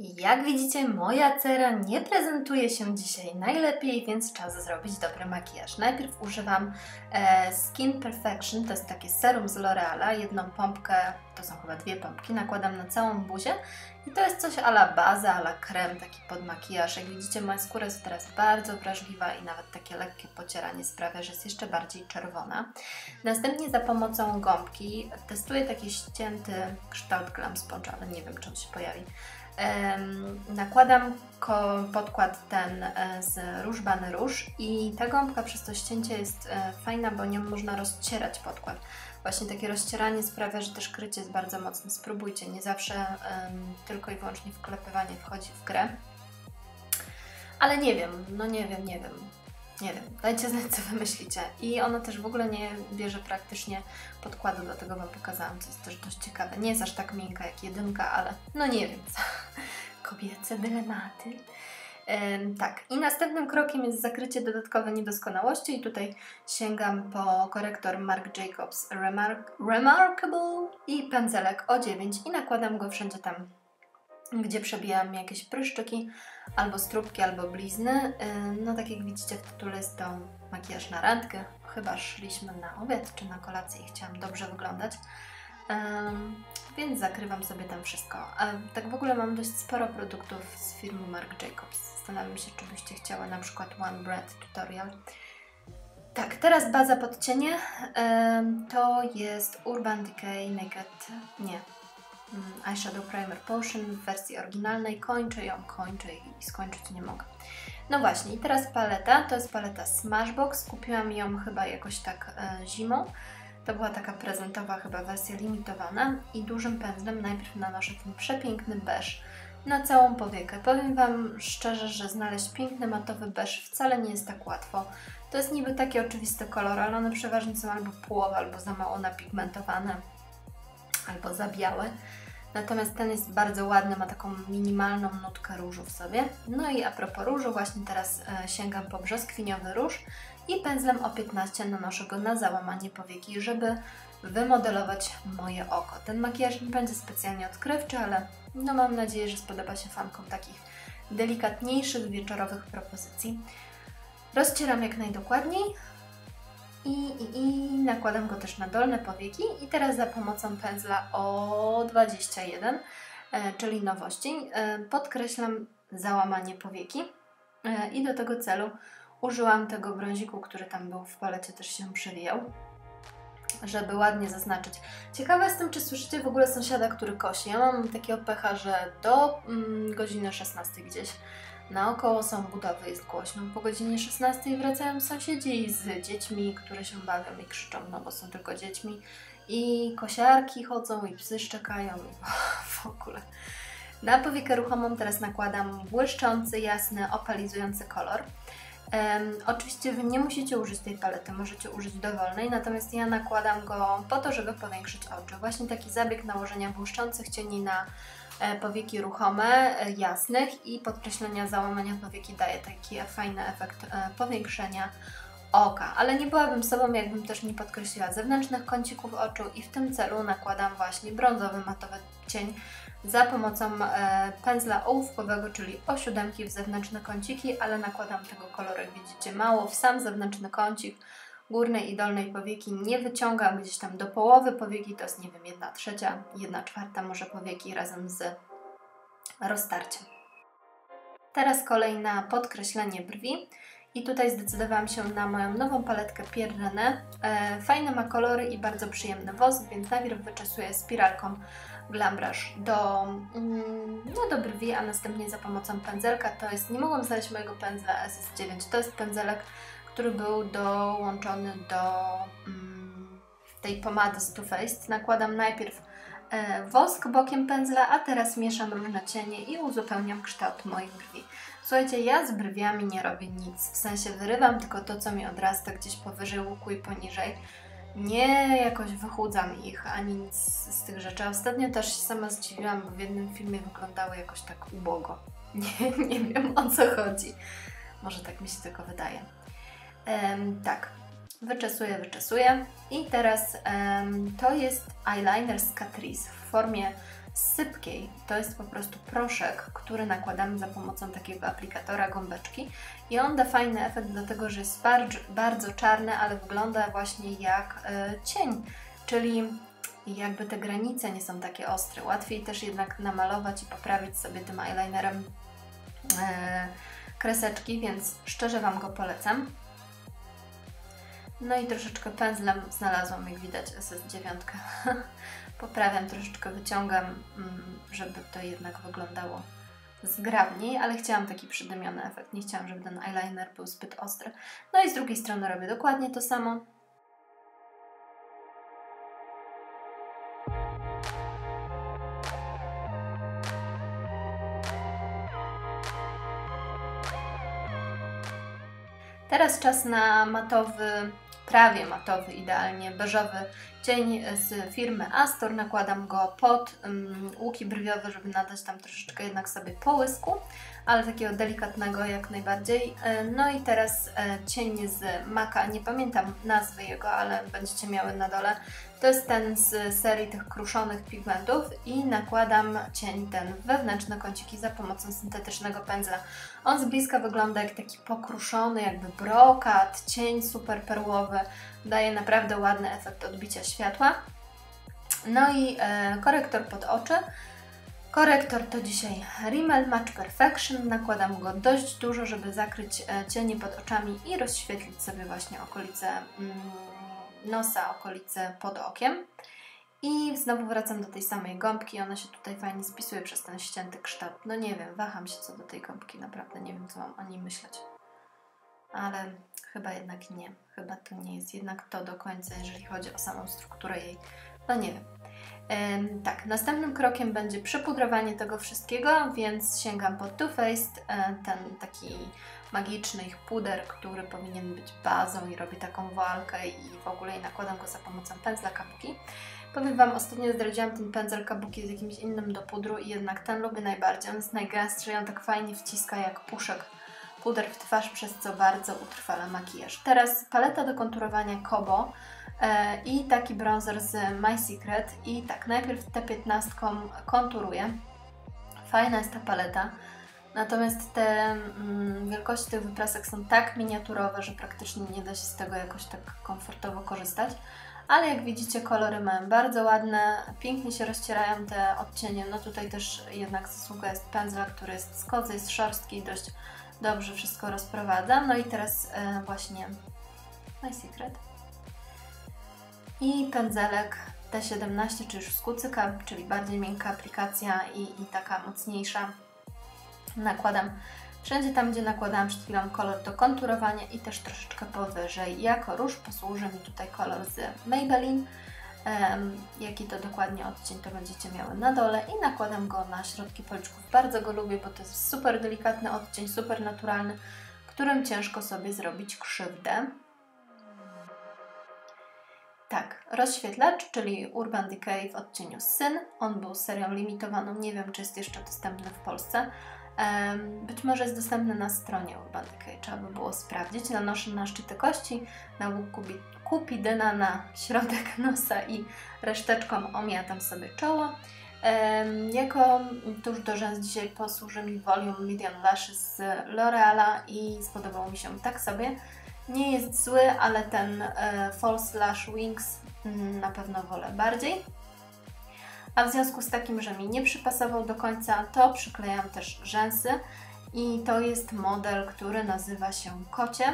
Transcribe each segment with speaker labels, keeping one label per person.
Speaker 1: Jak widzicie, moja cera nie prezentuje się dzisiaj najlepiej, więc czas zrobić dobry makijaż. Najpierw używam e, Skin Perfection, to jest takie serum z L'Oreala, jedną pompkę, to są chyba dwie pompki, nakładam na całą buzię i to jest coś ala baza, ala krem, taki pod makijaż. Jak widzicie, moja skóra jest teraz bardzo wrażliwa i nawet takie lekkie pocieranie sprawia, że jest jeszcze bardziej czerwona. Następnie za pomocą gąbki testuję taki ścięty kształt glam sponge, ale nie wiem, czy on się pojawi. Nakładam podkład ten e, z Rouge Bany Rouge i ta gąbka przez to ścięcie jest e, fajna, bo nią można rozcierać podkład. Właśnie takie rozcieranie sprawia, że też krycie jest bardzo mocne. Spróbujcie, nie zawsze tylko i wyłącznie wklepywanie wchodzi w grę. Ale nie wiem, no nie wiem, nie wiem. Nie wiem, dajcie znać co Wy myślicie. I ona też w ogóle nie bierze praktycznie podkładu, dlatego Wam pokazałam, co jest też dość ciekawe. Nie jest aż tak miękka jak jedynka, ale no nie wiem co. Kobiece dylematy. Ym, tak, i następnym krokiem jest zakrycie dodatkowe niedoskonałości i tutaj sięgam po korektor Marc Jacobs Remark Remarkable i pędzelek O9 i nakładam go wszędzie tam, gdzie przebijam jakieś pryszczyki, albo strubki, albo blizny. No tak jak widzicie w tytule jest to makijaż na randkę. Chyba szliśmy na obiad czy na kolację i chciałam dobrze wyglądać. Um, więc zakrywam sobie tam wszystko. A tak w ogóle mam dość sporo produktów z firmy Marc Jacobs. Zastanawiam się, czy byście chciały na przykład One Bread Tutorial. Tak, teraz baza pod cienie to jest Urban Decay Naked, nie, eyeshadow Primer Potion w wersji oryginalnej. Kończę ją, kończę i skończyć nie mogę. No właśnie, i teraz paleta. To jest paleta Smashbox. Kupiłam ją chyba jakoś tak e, zimą. To była taka prezentowa chyba wersja limitowana i dużym pędzlem najpierw nanoszę ten przepiękny beż na całą powiekę. Powiem Wam szczerze, że znaleźć piękny matowy beż wcale nie jest tak łatwo. To jest niby taki oczywisty kolor, ale one przeważnie są albo połowa, albo za mało napigmentowane, albo za białe. Natomiast ten jest bardzo ładny, ma taką minimalną nutkę różu w sobie. No i a propos różu, właśnie teraz e, sięgam po brzoskwiniowy róż i pędzlem O15 nanoszę go na załamanie powieki, żeby wymodelować moje oko. Ten makijaż nie będzie specjalnie odkrywczy, ale no mam nadzieję, że spodoba się fankom takich delikatniejszych, wieczorowych propozycji. Rozcieram jak najdokładniej, nakładam go też na dolne powieki i teraz za pomocą pędzla O21, e, czyli nowości, e, podkreślam załamanie powieki e, i do tego celu użyłam tego brąziku, który tam był w palecie, też się przewijał żeby ładnie zaznaczyć. Ciekawa jestem, czy słyszycie w ogóle sąsiada, który kosi. Ja mam takiego pecha, że do mm, godziny 16 gdzieś Naokoło są budowy, jest głośno. Po godzinie 16 wracają sąsiedzi z dziećmi, które się bawią i krzyczą, no bo są tylko dziećmi. I kosiarki chodzą, i psy szczekają, i w ogóle. Na powiekę ruchomą teraz nakładam błyszczący, jasny, opalizujący kolor. Um, oczywiście Wy nie musicie użyć tej palety, możecie użyć dowolnej, natomiast ja nakładam go po to, żeby powiększyć oczy. Właśnie taki zabieg nałożenia błyszczących cieni na powieki ruchome, e, jasnych i podkreślenia załamania powieki daje taki fajny efekt e, powiększenia oka. Ale nie byłabym sobą, jakbym też nie podkreśliła zewnętrznych kącików oczu i w tym celu nakładam właśnie brązowy matowy cień za pomocą pędzla ołówkowego, czyli o siódemki w zewnętrzne kąciki, ale nakładam tego koloru, jak widzicie, mało w sam zewnętrzny kącik górnej i dolnej powieki nie wyciągam gdzieś tam do połowy powieki, to jest nie wiem, jedna trzecia, jedna czwarta może powieki razem z roztarciem. Teraz kolej na podkreślenie brwi. I tutaj zdecydowałam się na moją nową paletkę Pierre e, Fajne ma kolory i bardzo przyjemny wosk, więc najpierw wyczesuję spiralką Glam do, mm, no, do brwi, a następnie za pomocą pędzelka, to jest, nie mogłam znaleźć mojego pędzla SS9, to jest pędzelek który był dołączony do mm, tej pomady z Too Faced. Nakładam najpierw e, wosk bokiem pędzla, a teraz mieszam różne cienie i uzupełniam kształt moich brwi. Słuchajcie, ja z brwiami nie robię nic, w sensie wyrywam tylko to, co mi odrasta gdzieś powyżej łuku i poniżej. Nie jakoś wychudzam ich, ani nic z tych rzeczy. Ostatnio też się sama zdziwiłam, bo w jednym filmie wyglądały jakoś tak ubogo. Nie, nie wiem o co chodzi. Może tak mi się tylko wydaje. Um, tak, wyczesuję, wyczesuję. I teraz um, to jest eyeliner z Catrice w formie sypkiej. To jest po prostu proszek, który nakładamy za pomocą takiego aplikatora gąbeczki i on da fajny efekt, dlatego że jest bardzo, bardzo czarny, ale wygląda właśnie jak e, cień, czyli jakby te granice nie są takie ostre. Łatwiej też jednak namalować i poprawić sobie tym eyelinerem e, kreseczki, więc szczerze Wam go polecam. No i troszeczkę pędzlem znalazłam, jak widać, SS9. Poprawiam, troszeczkę wyciągam, mm, żeby to jednak wyglądało zgrabniej, ale chciałam taki przydymiony efekt. Nie chciałam, żeby ten eyeliner był zbyt ostry. No i z drugiej strony robię dokładnie to samo. Teraz czas na matowy prawie matowy, idealnie beżowy cień z firmy Astor. Nakładam go pod um, łuki brwiowe, żeby nadać tam troszeczkę jednak sobie połysku, ale takiego delikatnego jak najbardziej. E, no i teraz e, cień z Maka, nie pamiętam nazwy jego, ale będziecie miały na dole. To jest ten z serii tych kruszonych pigmentów i nakładam cień ten wewnętrzne kąciki za pomocą syntetycznego pędzla. On z bliska wygląda jak taki pokruszony, jakby brokat, cień super perłowy. Daje naprawdę ładny efekt odbicia światła. No i e, korektor pod oczy. Korektor to dzisiaj Rimmel Match Perfection. Nakładam go dość dużo, żeby zakryć e, cienie pod oczami i rozświetlić sobie właśnie okolice mm, nosa, okolice pod okiem. I znowu wracam do tej samej gąbki, ona się tutaj fajnie spisuje przez ten ścięty kształt. No nie wiem, waham się co do tej gąbki, naprawdę nie wiem co mam o niej myśleć. Ale chyba jednak nie, chyba to nie jest jednak to do końca, jeżeli chodzi o samą strukturę jej. No nie wiem. Ym, tak, następnym krokiem będzie przepudrowanie tego wszystkiego, więc sięgam po Too Faced, yy, ten taki magiczny ich puder, który powinien być bazą i robi taką walkę i w ogóle i nakładam go za pomocą pędzla kabuki. Powiem Wam, ostatnio zdradziłam ten pędzel kabuki z jakimś innym do pudru i jednak ten lubię najbardziej. On jest najgęstszy i on tak fajnie wciska jak puszek puder w twarz, przez co bardzo utrwala makijaż. Teraz paleta do konturowania Kobo e, i taki bronzer z My Secret i tak, najpierw tę 15 konturuję. Fajna jest ta paleta. Natomiast te mm, wielkości tych wyprasek są tak miniaturowe, że praktycznie nie da się z tego jakoś tak komfortowo korzystać. Ale jak widzicie kolory mają bardzo ładne, pięknie się rozcierają te odcienie. No tutaj też jednak zasługa jest pędzla, który jest z kozy, jest szorstki i dość dobrze wszystko rozprowadza. No i teraz e, właśnie My Secret. I pędzelek T17, czy już z kucyka, czyli bardziej miękka aplikacja i, i taka mocniejsza nakładam wszędzie tam, gdzie nakładałam przed chwilą kolor do konturowania i też troszeczkę powyżej. Jako róż posłuży mi tutaj kolor z Maybelline. Um, jaki to dokładnie odcień to będziecie miały na dole i nakładam go na środki policzków. Bardzo go lubię, bo to jest super delikatny odcień, super naturalny, którym ciężko sobie zrobić krzywdę. Tak, rozświetlacz, czyli Urban Decay w odcieniu Syn. On był serią limitowaną, nie wiem czy jest jeszcze dostępny w Polsce, być może jest dostępny na stronie Urban Decay, trzeba by było sprawdzić. Nanoszę na szczyty kości, na łuk kupidyna na środek nosa i reszteczką omiatam sobie czoło. Jako tuż do rzęs dzisiaj posłuży mi Volume Medium Lashes z L'Oreala i spodobał mi się tak sobie. Nie jest zły, ale ten e, False Lash Wings mm, na pewno wolę bardziej a w związku z takim, że mi nie przypasował do końca, to przyklejam też rzęsy i to jest model, który nazywa się Kocie.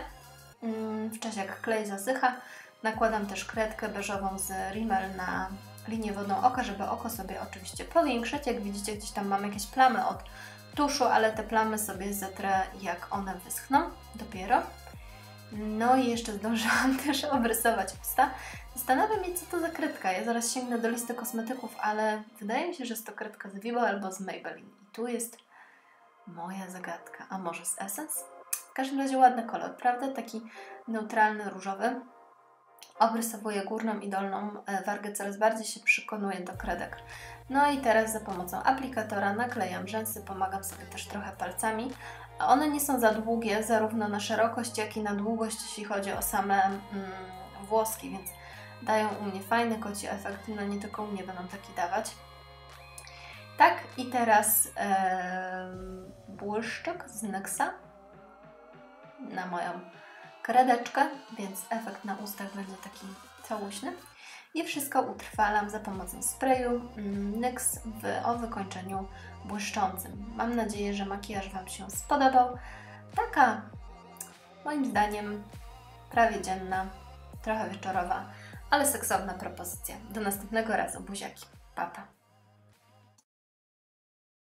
Speaker 1: Mm, w czasie jak klej zasycha, nakładam też kredkę beżową z Rimmel na linię wodną oka, żeby oko sobie oczywiście powiększyć. Jak widzicie, gdzieś tam mam jakieś plamy od tuszu, ale te plamy sobie zetrę jak one wyschną dopiero. No i jeszcze zdążyłam też obrysować usta. Zastanawiam się, co to za kredka. Ja zaraz sięgnę do listy kosmetyków, ale wydaje mi się, że jest to kredka z Vivo albo z Maybelline. I tu jest moja zagadka. A może z Essence? W każdym razie ładny kolor, prawda? Taki neutralny, różowy. Obrysowuję górną i dolną e, wargę, coraz bardziej się przekonuję do kredek. No i teraz za pomocą aplikatora naklejam rzęsy, pomagam sobie też trochę palcami, one nie są za długie, zarówno na szerokość, jak i na długość, jeśli chodzi o same mm, włoski, więc dają u mnie fajny koci efekt, no nie tylko u mnie będą taki dawać. Tak, i teraz e, błyszczyk z Nyxa na moją kredeczkę, więc efekt na ustach będzie taki całuśny. I wszystko utrwalam za pomocą sprayu mm, NYX w, o wykończeniu błyszczącym. Mam nadzieję, że makijaż Wam się spodobał. Taka, moim zdaniem, prawie dzienna, trochę wieczorowa, ale seksowna propozycja. Do następnego razu, buziaki. Papa.